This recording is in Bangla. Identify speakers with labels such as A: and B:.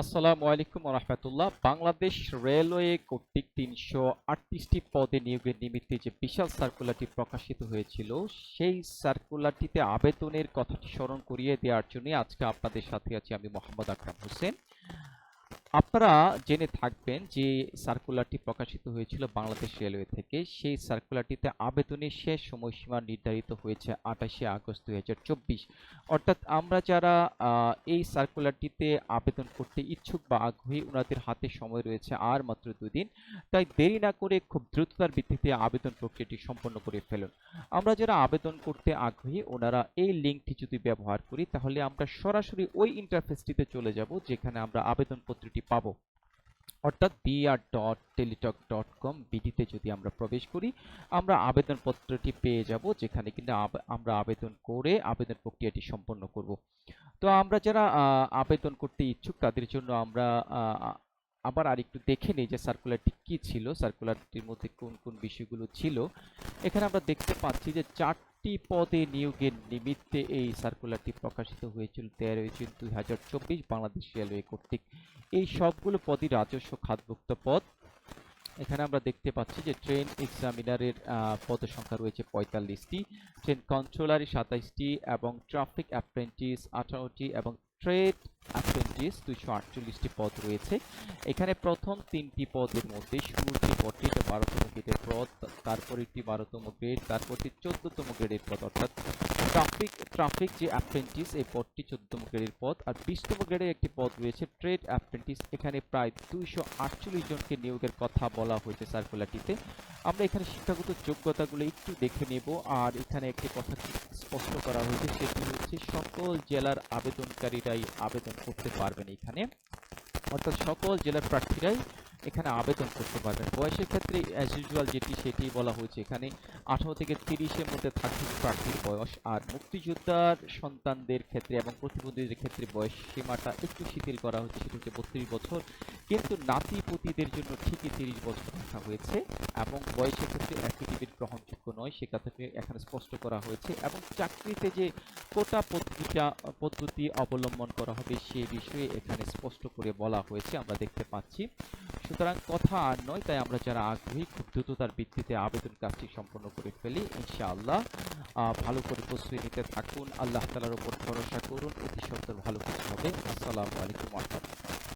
A: আসসালামু আলাইকুম রহমতুল্লাহ। বাংলাদেশ রেলওয়ে কর্তৃক তিনশো আটত্রিশটি পদে নিয়োগের নিমিত্তে যে বিশাল সার্কুলারটি প্রকাশিত হয়েছিল, সেই সার্কুলারটিতে আবেদনের কথাটি স্মরণ করিয়ে দেওয়ার জন্য আজকে আপনাদের সাথে আছি আমি মোহাম্মদ আকরাম হোসেন। আপনারা জেনে থাকবেন যে সার্কুলারটি প্রকাশিত হয়েছিল বাংলাদেশ রেলওয়ে থেকে। সেই সার্কুলারটিতে আবেদনের শেষ সময়সীমা নির্ধারিত হয়েছে আঠাশে আগস্ট দুই হাজার চব্বিশ। অর্থাৎ আমরা যারা এই সার্কুলারটিতে আবেদন করতে ইচ্ছুক বা আগ্রহী ওনাদের হাতে সময় রয়েছে আর মাত্র দুদিন। তাই দেরি না করে খুব দ্রুততার ভিত্তিতে আবেদন প্রক্রিয়াটি সম্পন্ন করে ফেলুন। আমরা যারা আবেদন করতে আগ্রহী ওনারা এই লিঙ্কটি যদি ব্যবহার করি, তাহলে আমরা সরাসরি ওই ইন্টারফেসটিতে চলে যাব, যেখানে আমরা আবেদনপত্রটি পাবো। অর্থাৎ BR dot Teletalk dot com বিডিতে যদি আমরা প্রবেশ করি, আমরা আবেদনপত্রটি পেয়ে যাব, যেখানে কিন্তু আমরা আবেদন করে আবেদন প্রক্রিয়াটি সম্পন্ন করব। তো আমরা যারা আবেদন করতে ইচ্ছুক, তাদের জন্য আমরা আবার আরেকটু দেখে নিই যে সার্কুলারটি কি ছিল সার্কুলারটির মধ্যে কোন কোন বিষয়গুলো ছিল। এখানে আমরা দেখতে পাচ্ছি যে চারটি পদে নিয়োগের নিমিত্তে এই সার্কুলারটি প্রকাশিত হয়েছিল তেরোই জুন দুই হাজার চব্বিশ বাংলাদেশ রেলওয়ে কর্তৃক। এই সবগুলো পদই রাজস্ব খাতভুক্ত পদ। এখানে আমরা দেখতে পাচ্ছি যে ট্রেন এক্সামিনারের পদ সংখ্যা রয়েছে পঁয়তাল্লিশটি। ট্রেন কন্ট্রোলারই সাতাইশটি এবং ট্রাফিক অ্যাপ্রেন্টিস আঠারোটি এবং ট্রেড অ্যাপ্রেন্টিস দুইশো আটচল্লিশটি পদ রয়েছে। এখানে প্রথম তিনটি পদের মধ্যে শুরুর যে পদটি এটা বারোতম গ্রেডের পদ তারপরেরটি বারোতম গ্রেড তারপরটি চোদ্দতম গ্রেডের পদ, অর্থাৎ ট্রাফিক ট্রাফিক যে অ্যাপ্রেন্টিস এই পদটি চোদ্দতম গ্রেডের পদ। আর বিশতম গ্রেডের একটি পদ রয়েছে ট্রেড অ্যাপ্রেন্টিস এখানে প্রায় দুইশো আটচল্লিশ জনকে নিয়োগের কথা বলা হয়েছে সার্কুলারটিতে। আমরা এখানে শিক্ষাগত যোগ্যতাগুলো একটু দেখে নেব। আর এখানে একটি কথা স্পষ্ট করা হয়েছে, সেটি হচ্ছে সকল জেলার আবেদনকারীরাই আবেদন করতে পারবেন এখানে। অর্থাৎ সকল জেলার প্রার্থীরাই এখানে আবেদন করতে পারবেন। বয়সের ক্ষেত্রে অ্যাজ ইউজুয়াল যেটি সেটি বলা হয়েছে এখানে, আঠারো থেকে তিরিশের মধ্যে থাকছে প্রার্থীর বয়স। আর মুক্তিযোদ্ধার সন্তানদের ক্ষেত্রে এবং প্রতিবন্ধীদের ক্ষেত্রে বয়স সীমাটা একটু শিথিল করা হয়েছে সেটা হচ্ছে বত্রিশ বছর। কিন্তু নাতি পুতিদের জন্য ঠিকই তিরিশ বছর রাখা হয়েছে এবং বয়সের ক্ষেত্রে অ্যাফিডেভিট গ্রহণযোগ্য নয়, সে কথাটি এখানে স্পষ্ট করা হয়েছে। এবং চাকরিতে যে কোটা পদ্ধতিটা, পদ্ধতি অবলম্বন করা হবে সে বিষয়ে এখানে স্পষ্ট করে বলা হয়েছে, আমরা দেখতে পাচ্ছি। সুতরাং কথা আর নয়, তাই আমরা যারা আগ্রহী, খুব দ্রুততার ভিত্তিতে আবেদন কাজটি সম্পন্ন করে ফেলি, ইনশাআল্লাহ। আল্লাহ ভালো করে প্রস্তুতি নিতে থাকুন, আল্লাহ তালার উপর ভরসা করুন, অতি সত্তর ভালো কিছু হবে। আসসালামু আলাইকুম রহমতুল্লাহ।